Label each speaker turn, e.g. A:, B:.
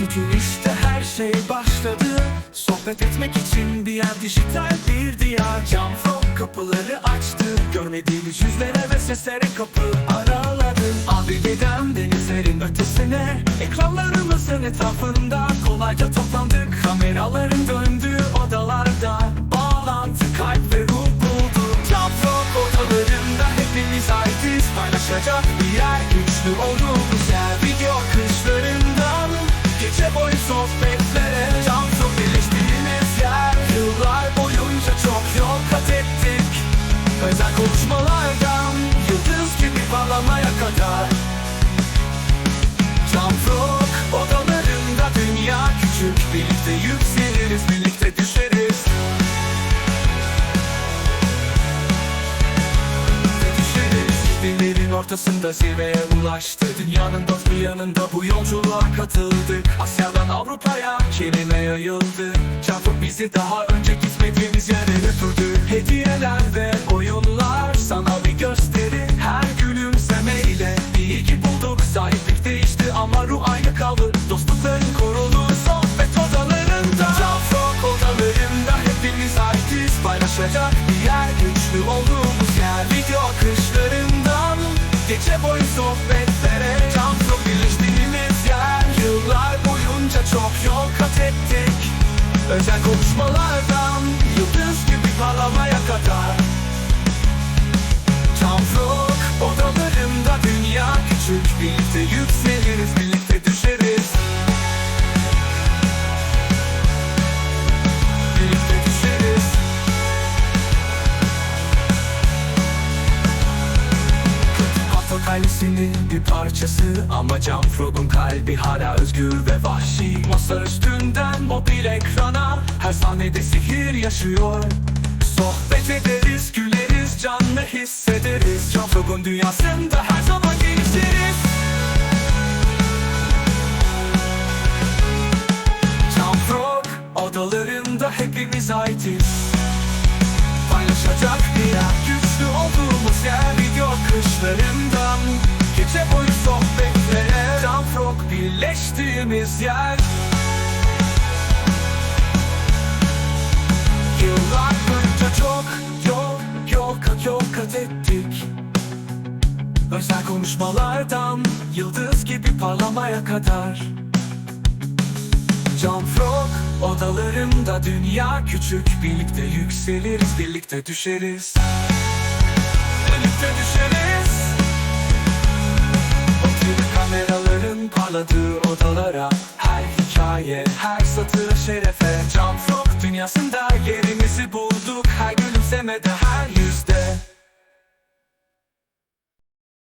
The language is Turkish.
A: Bugün işte her şey başladı. Sohbet etmek için bir yer dijital bir diyar. Cam frog kapıları açtı. Görmediğimiz yüzlere ve seslere kapı araladı. Abi dedem denizlerin ötesine Ekranlarımızın etrafında kolayca toplandık Kameraların döndüğü odalarda Bağlantı kalp ve ruh buldu. Cam frog odalarında hepimiz aitiz Paylaşacak bir yer güçlü olduğumuz yer. Video boyu sohbetlere. Cam frog birleştiğimiz yer. Yıllar boyunca çok yol kat ettik. Özel konuşmalardan Yıldız gibi parlamaya kadar ortasında zirveye ulaştı. Dünyanın dört bir yanında bu yolculuğa katıldık Asya'dan Avrupa'ya kelime yayıldı. Çarpık bizi daha önce gitmediğimiz yere götürdü Hediyeler ve oyunlar sana bir gösteri. Her gülümsemeyle iyi ki bulduk Sahiplik değişti. Ama ruh aynı kaldı. Dostlukların korulu sohbet odalarında. Frog odalarında hepimiz aitiz. Paylaşacak bir yer güçlü olduğumuz Özel konuşmalardan Yıldız gibi parlamaya kadar. Cam frog odalarında dünya küçük Birlikte yükseliriz Pato kalesinin bir parçası. Ama Cam Frog'un kalbi hala özgür ve vahşi. Masa üstünden mobil ekrana Her sahnede sihir yaşıyor. Sohbet ederiz, güleriz, canlı hissederiz. Cam Frog'un dünyasında her zaman gelişiriz Cam Frog odalarında hepimiz aitiz. Paylaşacak birleştiğimiz yer. Yıllar boyunca çok yol kat yol kat ettik. Özel konuşmalardan Yıldız gibi parlamaya kadar. Cam frog odalarında dünya küçük. Birlikte yükseliriz birlikte düşeriz parladığı odalara Her hikaye her satır şerefe. Cam frog dünyasında yerimizi bulduk. Her gülümsemede her